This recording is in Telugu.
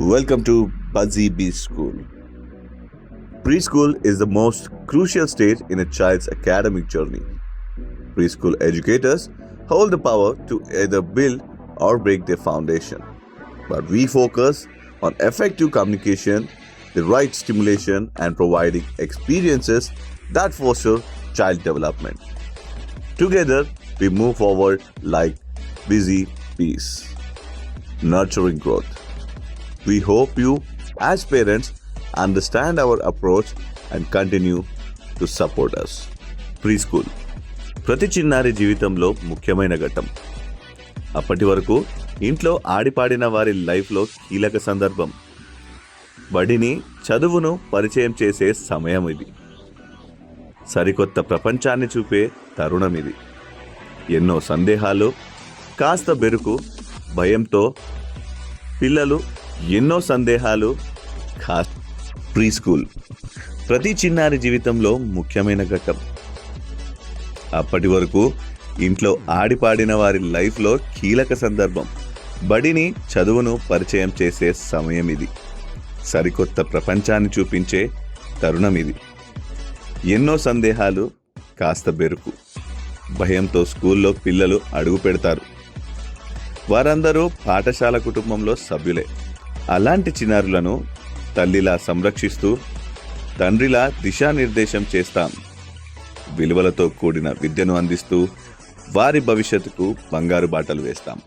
Welcome to Buzzy Bee School. Preschool is the most crucial stage in a child's academic journey. Preschool educators hold the power to either build or break their foundation. But we focus on effective communication, the right stimulation, and providing experiences that foster child development. Together, we move forward like busy bees, nurturing growth. We hope you, as parents, understand our approach and continue to support us. School ప్రతి చిన్నారి జీవితంలో ముఖ్యమైన ఘట్టం. అప్పటి వరకు ఇంట్లో ఆడిపాడిన వారి లైఫ్లో కీలక సందర్భం. బడిని చదువును పరిచయం చేసే సమయం ఇది. సరికొత్త ప్రపంచాన్ని చూపే తరుణం ఇది. ఎన్నో సందేహాలు కాస్త బెరుకు భయంతో పిల్లలు ఎన్నో సందేహాలు కా ప్రీ స్కూల్ ప్రతి చిన్నారి జీవితంలో ముఖ్యమైన ఘట్టం. అప్పటి వరకు ఇంట్లో ఆడిపాడిన వారి లైఫ్లో కీలక సందర్భం. బడిని చదువును పరిచయం చేసే సమయం ఇది. సరికొత్త ప్రపంచాన్ని చూపించే తరుణం ఇది. ఎన్నో సందేహాలు కాస్త బెరుకు. భయంతో స్కూల్లో పిల్లలు అడుగు పెడతారు. వారందరూ పాఠశాల కుటుంబంలో సభ్యులే. అలాంటి చిన్నారులను తల్లిలా సంరక్షిస్తూ తండ్రిలా దిశానిర్దేశం చేస్తాం. విలువలతో కూడిన విద్యను అందిస్తూ వారి భవిష్యత్తుకు బంగారు బాటలు వేస్తాం.